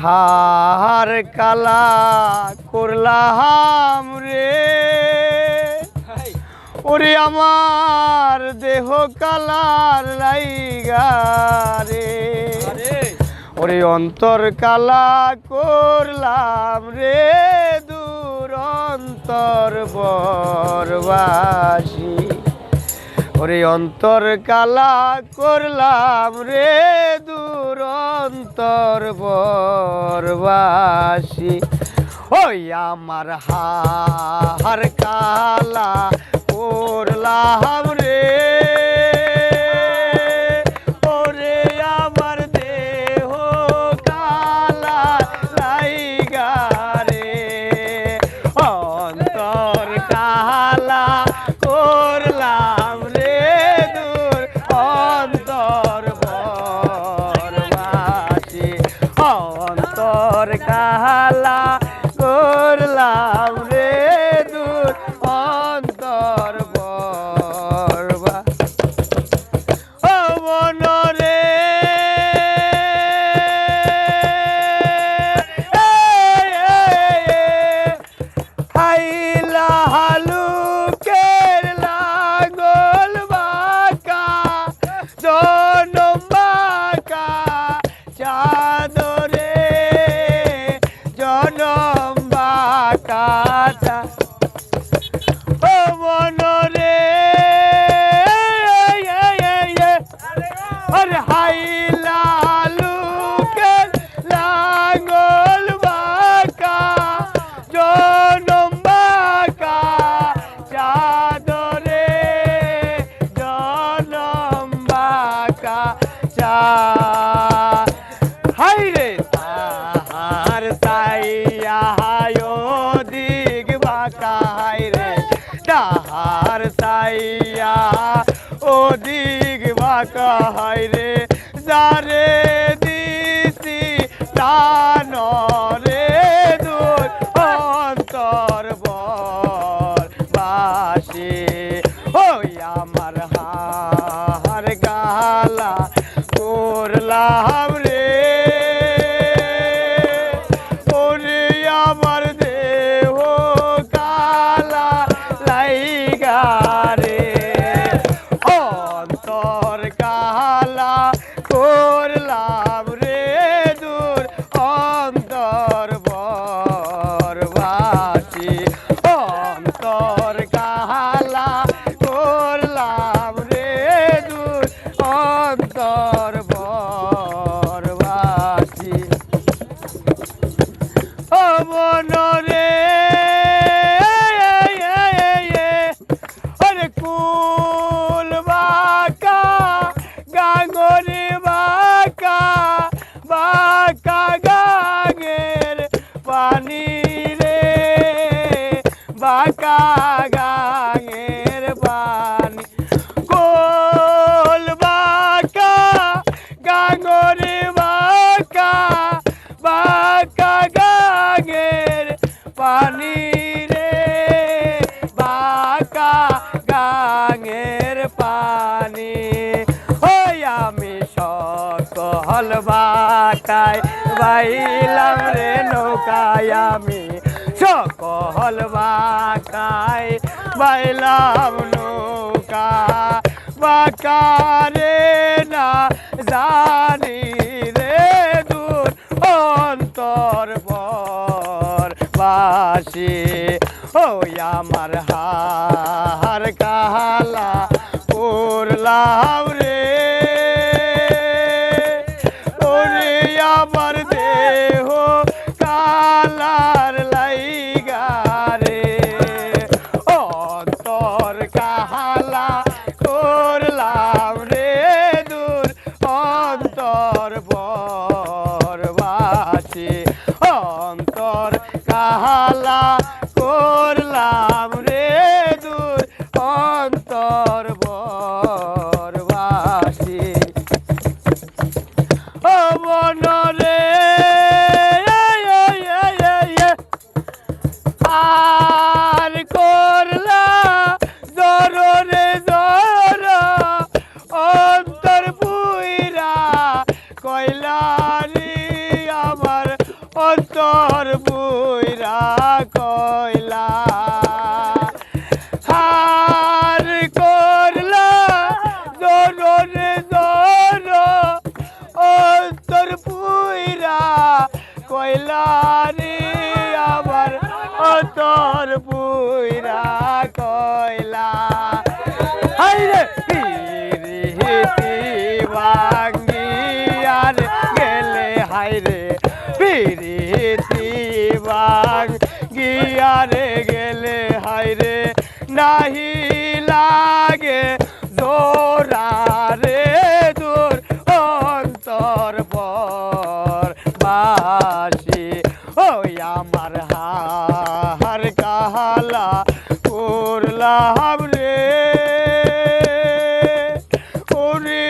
হার কালা করলাম রে। ওরে আমার দেহ কালার লাইগা রে। ওরে অন্তর কালা করলাম রে দূর অন্তর বরবাসী। ওরে অন্তর কালা করলাম রে দূর অন্তর বরবাসী। ওই আমার হার কালা করলাম অন্তর কালা ও দিগ বাকা হাইরে যারে দিছি রে দূর অন্তর বর বাসি। ওই আমার হার গালা করলাম রে করলাম পানি রে, বাকা গাঙ্গের পানি। কোল বাকা গাঙ্গরি বাকা বাকা গাঙ্গের পানি রে, বাকা গাঙ্গের পানি। ওই আমি সকল বাকায় বাইলাম রে নৌকায় আমি। সকল বাকায় বাইলাম নৌকা। বাকা রে না জানি রে দূর অন্তর বর বাসি। ওই আমার হার কালা করলাম অন্তর কাহালা অন্তর বুইরা কয়লা। হার করলা জোরে জোর অন্তর বুইরা কয়লা রে, আবার ও তোর কইলা বাঙ্গিয়ারে গেলে হাইরে নাহি লাগে। জোরা রে দূর অন্তর পর। বাসি ওই আমার হার কাহালা করলাম রে। ওরে